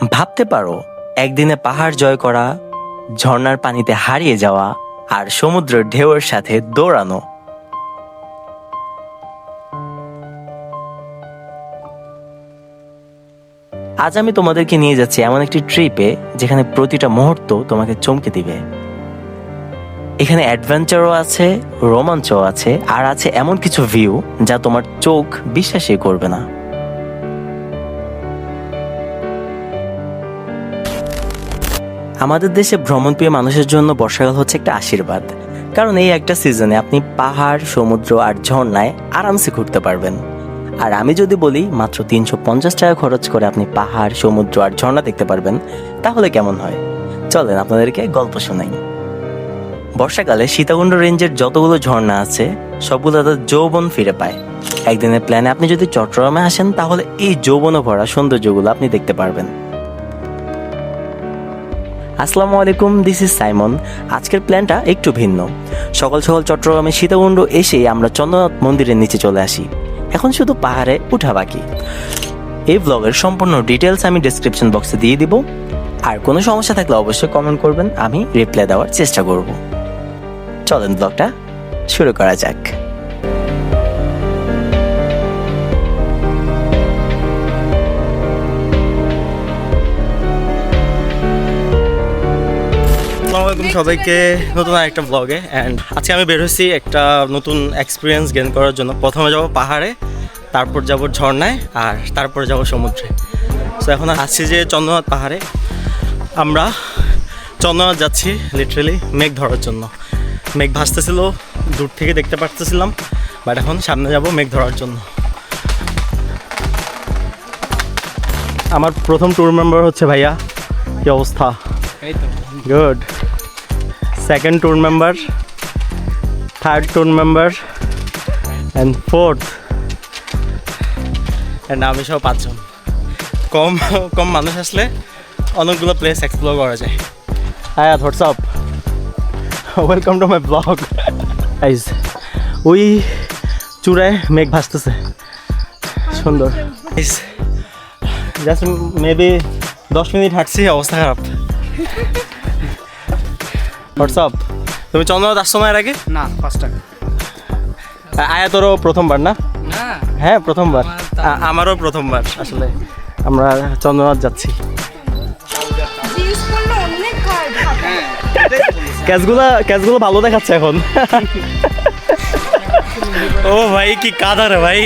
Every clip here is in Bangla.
ভাবতে পারো, একদিনে পাহাড় জয় করা, ঝর্ণার পানিতে হারিয়ে যাওয়া, আর সমুদ্রের ঢেউয়ের সাথে দৌড়ানো। আজ আমি তোমাদেরকে নিয়ে যাচ্ছি এমন একটি ট্রিপে, যেখানে প্রতিটা মুহূর্ত তোমাকে চমকে দিবে। এখানে অ্যাডভেঞ্চারও আছে, রোমাঞ্চও আছে, আর আছে এমন কিছু ভিউ যা তোমার চোখ বিশ্বাসই করবে না। আমাদের দেশে ভ্রমণপ্রিয় মানুষের জন্য বর্ষাকাল হচ্ছে একটা আশীর্বাদ। কারণ এই একটা সিজনে আপনি পাহাড়, সমুদ্র আর ঝর্ণায় আরামসে ঘুরতে পারবেন। আর আমি যদি বলি মাত্র তিনশো পঞ্চাশ টাকা খরচ করে আপনি পাহাড়, সমুদ্র আর ঝর্ণা দেখতে পারবেন, তাহলে কেমন হয়? চলেন আপনাদেরকে গল্প শোনাই। বর্ষাকালে সীতাকুণ্ড রেঞ্জের যতগুলো ঝর্ণা আছে, সবগুলো তাদের যৌবন ফিরে পায়। একদিনের প্ল্যানে আপনি যদি চট্টগ্রামে আসেন, তাহলে এই যৌবনে ভরা সৌন্দর্যগুলো আপনি দেখতে পারবেন। আসসালামু আলাইকুম দিস ইজ সাইমন। আজকের প্ল্যানটা একটু ভিন্ন। সকাল সকাল চট্টগ্রামে সীতাকুণ্ড এসে আমরা চন্দ্রনাথ মন্দিরের নিচে চলে আসি। এখন শুধু পাহাড়ে উঠা বাকি। এই ব্লগের সম্পূর্ণ ডিটেলস আমি ডিসক্রিপশন বক্সে দিয়ে দিব। আর কোনো সমস্যা থাকলে অবশ্যই কমেন্ট করবেন, আমি রিপ্লাই দেওয়ার চেষ্টা করব। চলেন ব্লগটা শুরু করা যাক। আলাইকুম সবাইকে নতুন একটা ব্লগে অ্যান্ড আজকে আমি বের হয়েছি একটা নতুন এক্সপিরিয়েন্স গেন করার জন্য। প্রথমে যাব পাহাড়ে তারপর যাব ঝর্ণায় আর তারপর যাব সমুদ্রে। সো এখন আসছি যে চন্দ্রনাথ পাহাড়ে। আমরা চন্দ্রনাথ যাচ্ছি লিটারেলি মেঘ ধরার জন্য। মেঘ ভাসতেছিল দূর থেকে দেখতে পারতেছিলাম বাট এখন সামনে যাব মেঘ ধরার জন্য। আমার প্রথম ট্যুর মেম্বার হচ্ছে ভাইয়া। কি অবস্থা? Good second tour member third tour member and fourth and আমি সহ পাঁচজন। কম কম মানুষ আসলে অনেকগুলো প্লেস এক্সপ্লোর করা যায়। হ্যাঁ WhatsApp welcome to my blog আইজ ওই চূড়ায় মেঘ ভাসতেছে। সুন্দর। জাস্ট মেবি দশ মিনিট হাঁটছি অবস্থা খারাপ। হোয়াটসঅ্যাপ? তুমি চন্দ্রনাথ আসছো না এর আগে? না পাঁচ টাকা আয়া তোরও প্রথমবার না? হ্যাঁ প্রথমবার। আমারও প্রথমবার আসলে। আমরা চন্দ্রনাথ যাচ্ছি। ক্যাচগুলো ভালো দেখাচ্ছে এখন। ও ভাই কি কাদার ভাই।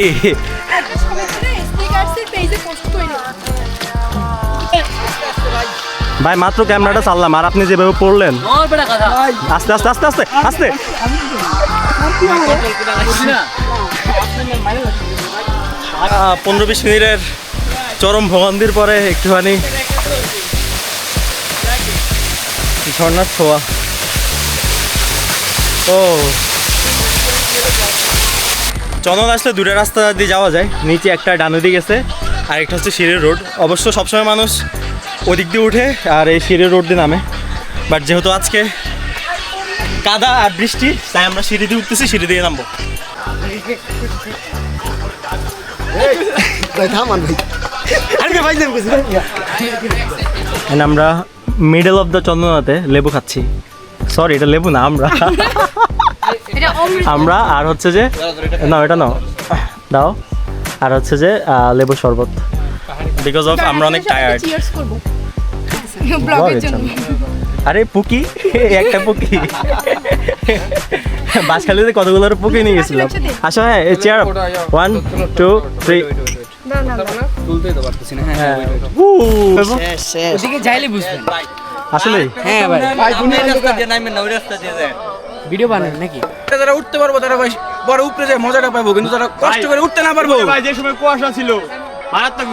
ভাই মাত্র ক্যামেরাটা চাললাম আর আপনি যেভাবে পড়লেন। ওর বেটা কথা। আস্তে আস্তে আস্তে আস্তে আস্তে। পনেরো বিশ মিনিটের চরম ভোগান্তির পরে একটুখানি ঝর্ণার ছোঁয়া। ও। চন্দন আসলে দুটো রাস্তা দিয়ে যাওয়া যায় নিচে একটা ডান দিকে গেছে আর একটা হচ্ছে সিঁড়ির রোড। অবশ্য সবসময় মানুষ ওদিক দিয়ে উঠে আর এই সিঁড়ির রোড দিয়ে নামে। বাট যেহেতু আজকে কাদা আর বৃষ্টি তাই আমরা সিঁড়ি দিয়ে উঠতেছি সিঁড়ি দিয়ে নামবো। আমরা মিডল অফ দ্য চন্দ্রনাথে লেবু খাচ্ছি। সরি এটা লেবু না আমরা। আমরা আর হচ্ছে যে না এটা নাও। দাও। আর হচ্ছে যে লেবু শরবত। বিকজ অফ আমরা অনেক টায়ার্ড চিয়ার্স করব। ব্লগের জন্য। আরে পুকি? একটা পুকি। বাসখালিতে কতগুলো পুকি নিয়ে গেছিলাম। আসো হ্যাঁ চেয়ার ওয়ান টু থ্রি না না না তুলতেই তো পারতেছি না। ওদিকে যাইলে বুঝবেন। আসলে? হ্যাঁ ভাই। ভিডিও বানান নাকি? যারা উঠতে পারব তারা ভাই বড় উপরে যায় মজাটা পাবো কিন্তু যারা কষ্ট করে উঠতে না পারব। ভাই যে সময় কুয়াশা ছিল মারাত্মক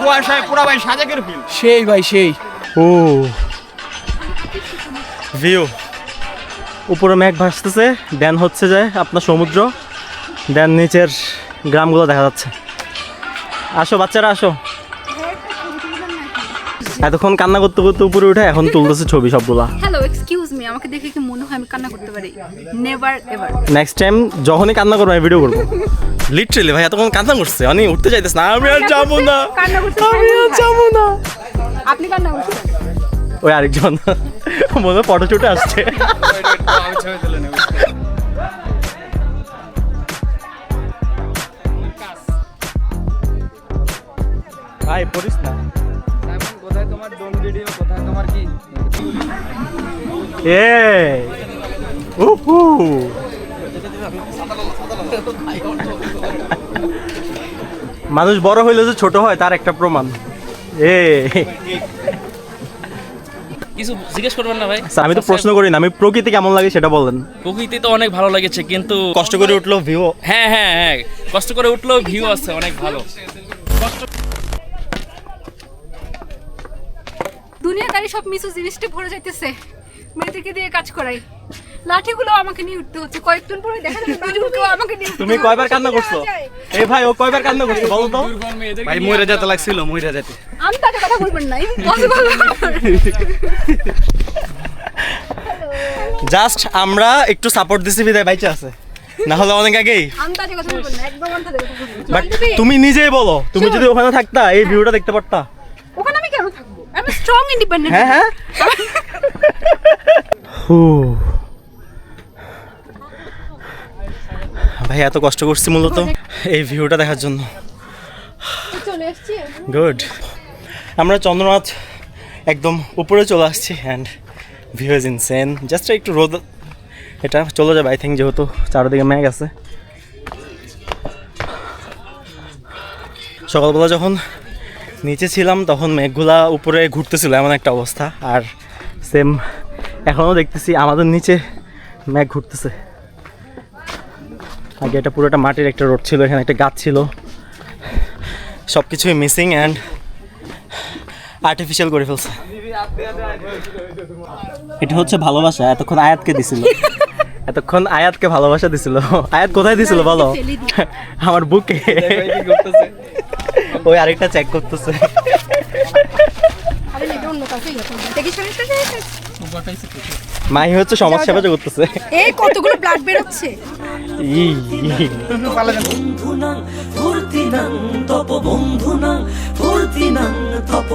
কুয়াশায় পুরা ভাই সাজেকের ফিল সেই ভাই সেই। ও। ভিউ উপরে মেঘ ভাসতেছে দেন হচ্ছে যে আপনার সমুদ্র দেন নিচের গ্রামগুলো দেখা যাচ্ছে। আসো বাচ্চারা আসো। এতক্ষণ কান্না করতে করতে উপরে উঠে এখন তুলতেছে ছবি সবগুলা। হ্যালো এক্সকিউজ মি আমাকে দেখে কি মনে হয় আমি কান্না করতে পারি? নেভার এভার নেক্সট টাইম যখনই কান্না করব আমি ভিডিও করব। লিটারেলি ভাই এতক্ষণ কান্না করছে। আমি উঠতে চাইতেছ না। আমি আর যাব না। আমি আর যাব না। আপনি কান্না করছেন? ওই আরেকজন। মনে ফটো শুটে আসছে। ভাই পড়িস না। কোথায় তোমার ডোন ভিডিও কোথায় তোমার কি এ উহু। মানুষ বড় হইলে যে ছোট হয় তার একটা প্রমাণ। এ। কিছু জিজ্ঞেস করবেন না ভাই? আচ্ছা, আমি তো প্রশ্ন করি না আমি প্রকৃতি কেমন লাগে সেটা বলেন। প্রকৃতি তো অনেক ভালো লেগেছে কিন্তু কষ্ট করে উঠল ভিউ হ্যাঁ হ্যাঁ হ্যাঁ কষ্ট করে উঠলেও ভিউ আছে অনেক ভালো। দুনিয়াদারি সব মিসু জিনিসটা ভরে যাইতেছে। মেয়েদেরকে দিয়ে কাজ করাই। লাঠিগুলো আমাকে নিয়ে উঠতে হচ্ছে। কয়েকদিন পরে দেখা যাবে আমাকে নিয়ে তুমি। কয়বার কান্না করছ? এই ভাই ও কয়বার কান্না করছ বলো তো? ভাই মইরা যেতে লাগছিল মইরা যেতে। আমি তাদের কথা বলবেন না ইম্পসিবল জাস্ট আমরা একটু সাপোর্ট দিছি বিদায় বাইচে আছে। না হলে অনেক আগেই। বাট তুমি নিজেই বলো তুমি যদি ওখানে থাকতা এই ভিউটা দেখতে পারতা। ওখানে আমি কেন থাকব? আমি স্ট্রং ইন্ডিপেন্ডেন্ট হ্যাঁ হ্যাঁ। ভাই এত কষ্ট করছি মূলত এই ভিউটা দেখার জন্য। গুড আমরা চন্দ্রনাথ একদম উপরে চলে আসছি and view is insane just একটু রোদ এটা চলে যাবে আই থিঙ্ক যেহেতু চারিদিকে মেঘ আছে। সকালবেলা যখন নিচে ছিলাম তখন মেঘগুলা উপরে ঘুরতেছিল এমন একটা অবস্থা। আর সেম এখনও দেখতেছি আমাদের নিচে মেঘ ঘুরতেছে। আগে এটা পুরোটা মাটির একটা রোড ছিল এখানে একটা গাছ ছিল। সব কিছুই মিসিং অ্যান্ড আর্টিফিশিয়াল করে ফেলছে। এটা হচ্ছে ভালোবাসা এতক্ষণ আয়াতকে দিছিল। এতক্ষণ আয়াতকে ভালোবাসা দিছিল। আয়াত কোথায় দিছিল বলো? আমার বুকে। ওই আরেকটা চেক করতেছে। মাই হচ্ছে সমাজ সেবা করতেছে। এই কতগুলো ব্লাড বের বন্ধুনাং ফুর্তিনাং তপ বন্ধুনাং ফুর্তিনাং তপ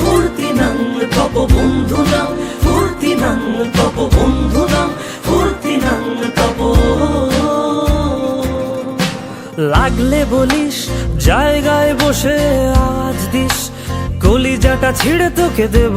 ফুর্তিনাং তপ বন্ধুনাং ফুর্তিনাং তপ বন্ধুনাং ফুর্তিনাং তপ লাগলে বলিস, জায়গায় বসে আজ দিস, কলিজাটা ছিঁড়ে তোকে দেব।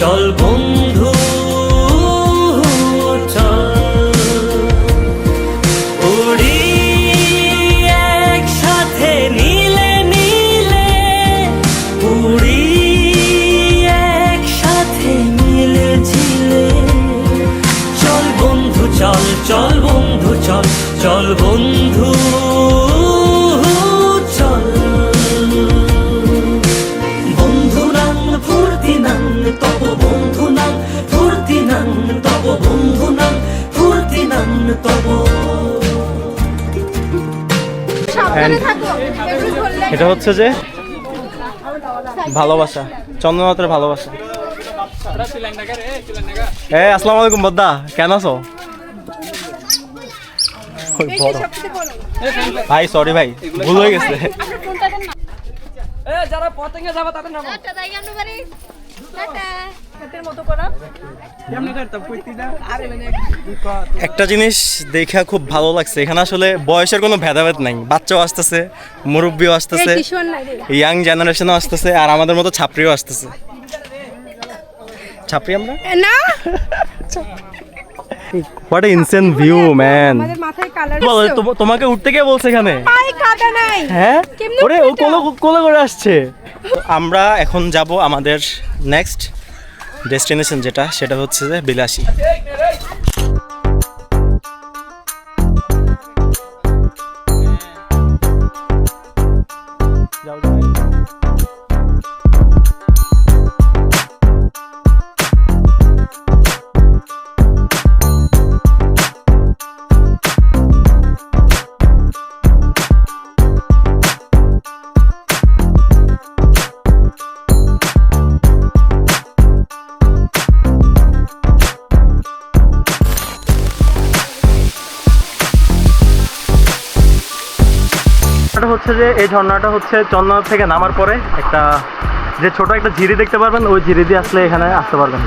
চল বন্ধু, চল। উড়ি একসাথে নীলে নীলে উড়ি মিলে চল বন্ধু, চল চল বন্ধু, চল চল বন্ধু। এটা হচ্ছে যে ভালোবাসা চন্দ্রনাথের ভালোবাসা। হ্যাঁ আসসালামু আলাইকুম বদ্দা কেন আছো? ভাই সরি ভাই ভুল হয়ে গেছে। যারা পতঙ্গে যাবে তাদের নাম একটা জিনিস দেখা খুব ভালো লাগছে এখানে আসলে বয়সের কোনো ভেদাভেদ নাই। বাচ্চাও আসতেছে মুরব্বিও আসতেছে ইয়াং জেনারেশনও আসতেছে আর আমাদের মতো ছাপড়িও আসতেছে। ছাপড়ি আমরা? না। হোয়াট ইনসেন ভিউ ম্যান তোমাকে উঠতে কে বলছে এখানে? হ্যাঁ? ওরে ও কোলে কোলে করে আসছে। আমরা এখন যাব আমাদের নেক্সট ডেস্টিনেশন যেটা সেটা হচ্ছে যে বিলাসী। যে এই ঝর্ণাটা হচ্ছে চন্দ্রনাথ থেকে নামার পরে একটা যে ছোট একটা ঝিরি দেখতে পারবেন, ওই ঝিরি দিয়ে আসলে এখানে আসতে পারবেন।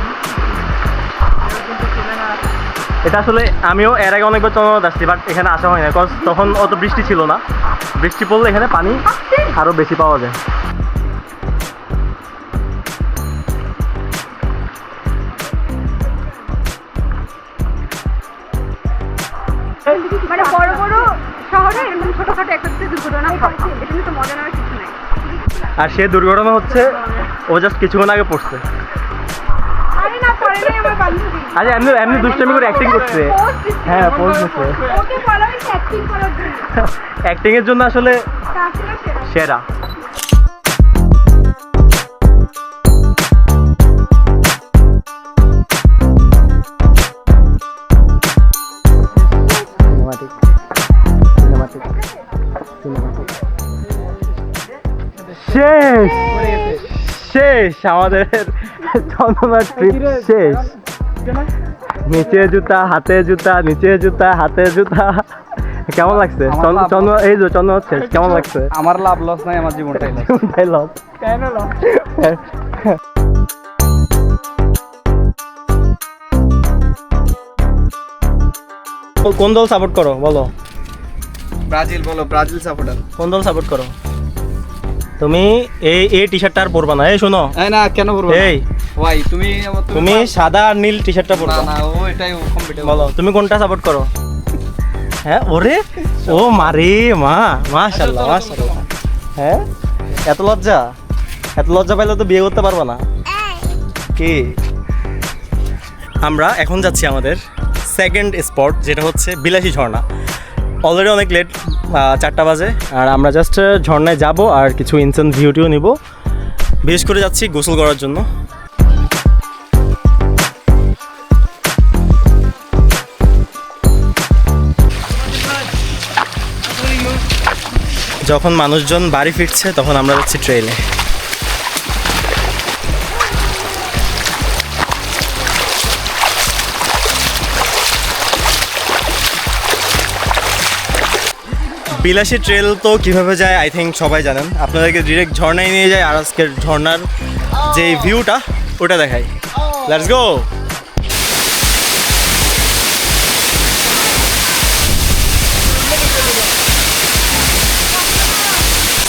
এটা আসলে আমিও এর আগে অনেকবার চন্দ্রনাথ আসছি বাট এখানে আসা হয় না বিকজ তখন অত বৃষ্টি ছিল না। বৃষ্টি পড়লে এখানে পানি আরও বেশি পাওয়া যায়। মানে বড় বড় শহরে, এরকম ছোটখাটো একটা দুর্ঘটনা হয় এটা তো মজা নেওয়ার কিছু নাই। আর সে দুর্ঘটনা হচ্ছে ও জাস্ট কিছুক্ষণ আগে পড়ছে। আরে এমনি এমনি দুষ্টামি করে অ্যাক্টিং করছে। হ্যাঁ পোস্ট দিচ্ছে। অ্যাক্টিং এর জন্য আসলে সেরা। শেষ আমাদের চন্দনা ট্রিপ শেষ। নিচে জুতা হাতে জুতা নিচে জুতা হাতে জুতা। কেমন লাগছে? চন্দ্র এই যে চন্দ্র শেষ কেমন লাগছে? আমার লাভ লস নাই আমার জীবনটাই লস। তাই লস। কোন দল সাপোর্ট করো? বলো। ব্রাজিল বলো ব্রাজিল সাপোর্টার কোন দল সাপোর্ট করো? তুমি এই এই টি শার্টটা আর পরবা না। এই শোনো। এই না কেন বলব এই ভাই তুমি তুমি সাদা আর নীল টি শার্টটা পরবা। না ও এটাই কম্পিটিবল বলো তুমি কোনটা সাপোর্ট করো? হ্যাঁ ওরে ও মারে মা মাশাল্লাহ মাশাল্লাহ হ্যাঁ? এত লজ্জা? এত লজ্জা পাইলে তো বিয়ে করতে পারব না। কি? আমরা এখন যাচ্ছি আমাদের সেকেন্ড স্পট যেটা হচ্ছে বিলাসী ঝর্ণা। অলরেডি অনেক লেট চারটা বাজে। আর আমরা জাস্ট ঝর্ণায় যাব আর কিছু ইনসেন্ট ভিউটিও নিব। বিশেষ করে যাচ্ছি গোসল করার জন্য। যখন মানুষজন বাড়ি ফিরছে, তখন আমরা যাচ্ছি ট্রেনে বিলাসী ট্রেল তো কীভাবে যায় আই থিঙ্ক সবাই জানেন। আপনাদেরকে ডিরেক্ট ঝর্ণায় নিয়ে যায় আর আজকের ঝর্ণার যে ভিউটা ওটা দেখাই। লেটস গো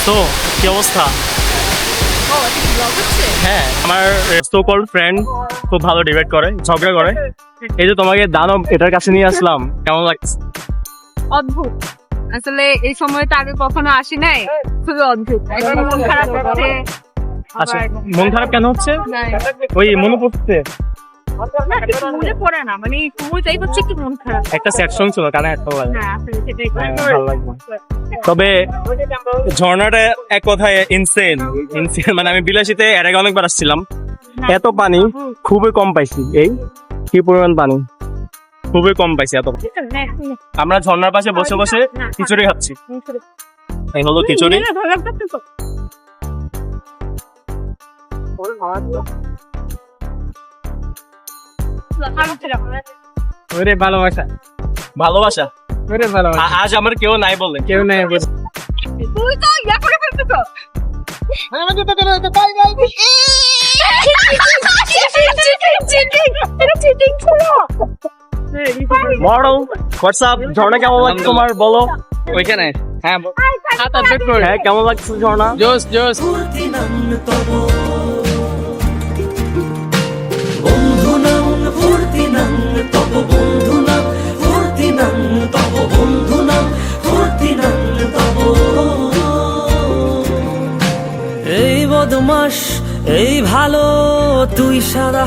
তো কি অবস্থা? হ্যাঁ আমার সো কল ফ্রেন্ড খুব ভালো ডিবেট করে ঝগড়া করে। এই যে তোমাকে দানব এটার কাছে নিয়ে আসলাম কেমন লাগছে? অদ্ভুত। আসলে এই সময়টা আগে কখনো আসি নাই। খুবই অদ্ভুত। এখন মন খারাপ হচ্ছে। আচ্ছা মন খারাপ কেন হচ্ছে? ওই মনে পড়ছে। মনে পড়ে না মানে সময়টাই হচ্ছে একটু মন খারাপ। একটা সেট শুনছিল ছিল কানে একটা ভালো হ্যাঁ হ্যাঁ, তবে ঝর্ণাটা এক কথায় ইনসেন ইনসেন মানে আমি বিলাসীতে এর আগে অনেকবার আসছিলাম। এত পানি খুবই কম পাইছি এই কি পরিমাণ পানি? খুবই কম পাইছি এত আমরা ঝর্ণার পাশে বসে বসে খিচুড়ি খাচ্ছি এই হলো খিচুড়ি ওরে ভালোবাসা ভালোবাসা ওরে ভালোবাসা আজ আমার কেউ নাই বললেন কেউ নেই তুই তো ইয়া করে ফেলতেছ মডেল হোয়াটসঅ্যাপ ঝর্ণা কেমন লাগছে তোমার বলো ওইখানে হ্যাঁ বল। হাত আপডেট করে হ্যাঁ কেমন লাগছে ঝর্ণা জোস জোস তব তব তব এই বদমাস এই ভালো তুই সাদা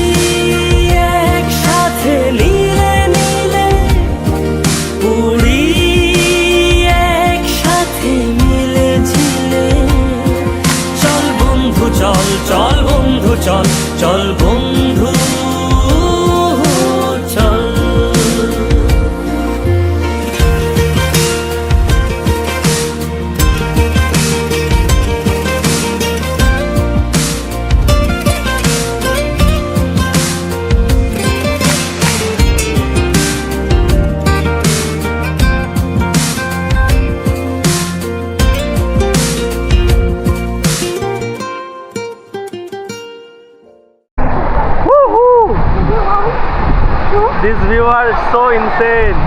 This view are so insane.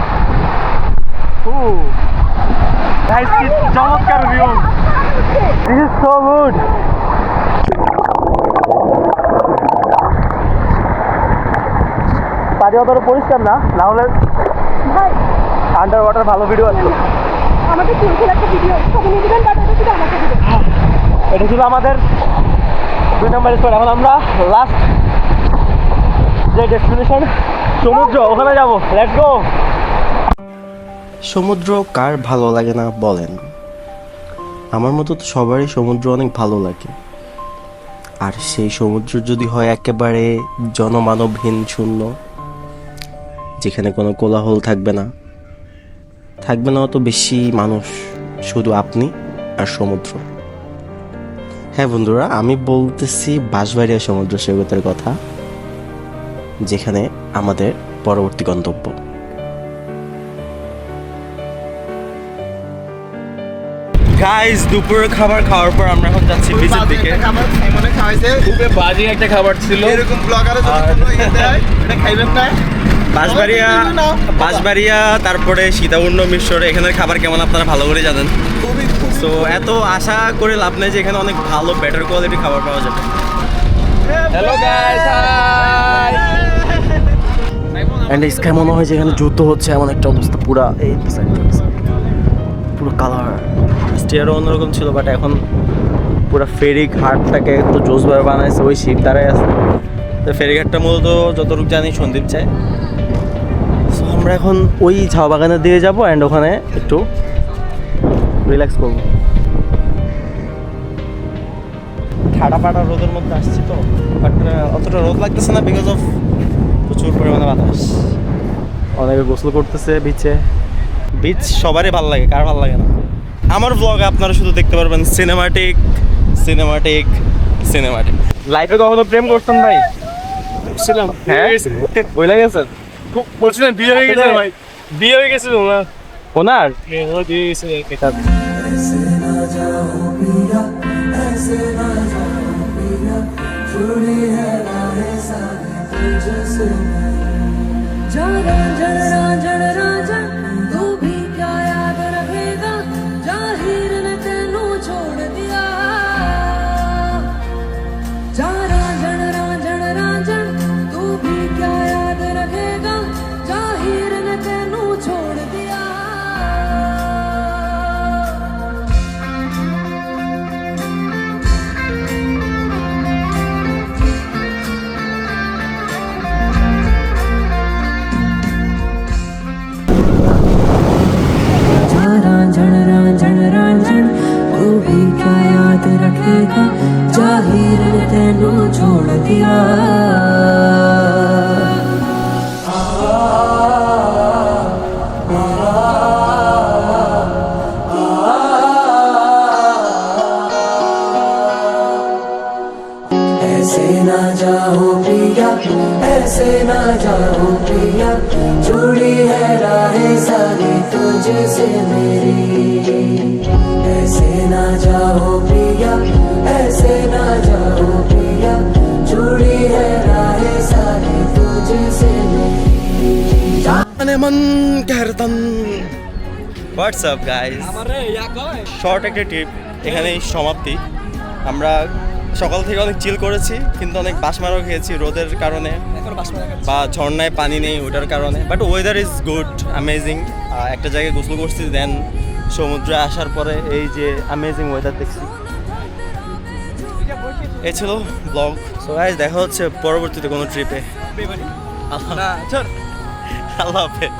Ooh. Guys, কি চমৎকার view. This is so good. পানি অতটা পরিষ্কার না না হলে আন্ডার ওয়াটার ভালো ভিডিও আছে আমাদের তিনজন একটা ভিডিও সবাই দিবেন বাট এটা শুধু আমাকে দিবেন এটা ছিল আমাদের দুই নম্বর স্পট এখন আমরা লাস্ট যে ডেস্টিনেশন সমুদ্র, ওখানে যাব। লেটস গো সমুদ্র কার ভালো লাগে না বলেন? আমার মতো তো সবারই সমুদ্র অনেক ভালো লাগে। আর সেই সমুদ্র যদি হয় একেবারে জনমানবহীন শূন্য, যেখানে কোনো কোলাহল থাকবে না। থাকবে না অত বেশি মানুষ, শুধু আপনি আর সমুদ্র। হ্যাঁ বন্ধুরা, আমি বলতেছি বাঁশবাড়িয়া সমুদ্র সৈকতের কথা। যেখানে আমাদের পরবর্তী গন্তব্য। গাইস দুপুরের খাবার খাওয়ার পর আমরা এখন যাচ্ছি বিচের দিকে। খাবার সাইমনে খাওয়াইছে। খুবই বাজে একটা খাবার ছিল। এরকম ব্লগারে যদি কোনো ইয়ে দেয় এটা খাইবেন না। বাঁশবাড়িয়া বাঁশবাড়িয়া তারপরে সীতাকুণ্ড মিশর এখানের খাবার কেমন আপনারা ভালো করে জানেন? তো এত আশা করে লাভ নেই যে এখানে অনেক ভালো বেটার কোয়ালিটি খাবার পাওয়া যাবে। Hello guys hi and sky মনে হয় যেখানে যুদ্ধ হচ্ছে, এমন একটা অবস্থা, পুরা এই। পুরো কালার স্টিয়ারও অন্যরকম ছিল বাট এখন পুরো ফেরি ঘাটটাকে তো জোসভাবে বানাইছে, ওই শিপ দ্বারাই আছে। তো ফেরিঘাটটা মূলত যতটুকু জানি সন্দীপ চায়। সো আমরা এখন ওই ঝাউ বাগানের দিকে যাব অ্যান্ড ওখানে একটু রিল্যাক্স করব। ঠাডা পাড়া রোদের মধ্যে আসছি তো বাট অতটা রোদ লাগতেছে না বিকজ অফ প্রচুর পরিমাণে বাতাস অনেকে গোসল করতেছে বিচে বিচ সবারই ভালো লাগে কার ভালো লাগে না আমার ব্লগে আপনারা শুধু দেখতে পারবেন সিনেমাটিক সিনেমাটিক সিনেমাটিক লাইফে কখনো প্রেম করছেন ভাই ছিলাম হ্যাঁ বই লাগেছেন বলছিলেন বিয়ে হয়ে গেছে ভাই বিয়ে হয়ে গেছিল না ওনার ও just singing. Jana. जाओ प्रिया ऐसे ना जाओ प्रिया जुड़ी है राहें सारी तुझसे मेरी ऐसे ना जाओ प्रिया ऐसे ना जाओ प्रिया जुड़ी है राहें सारी तुझसे मेरी মানে মন কারতাম হোয়াটসঅ্যাপ গাইস শর্ট একটা ট্রিপ এখানেই সমাপ্তি আমরা সকাল থেকে অনেক চিল করেছি কিন্তু অনেক বাসমারও খেয়েছি রোদের কারণে বা ঝর্ণায় পানি নেই ওটার কারণে। But weather is good amazing একটা জায়গায় গোসল করছি দেন সমুদ্রে আসার পরে এই যে অ্যামেজিং ওয়েদার দেখছি। এ ছিল ব্লগ সো গাইস দেখা হচ্ছে পরবর্তীতে কোনো ট্রিপে আল্লাহ হাফেজ।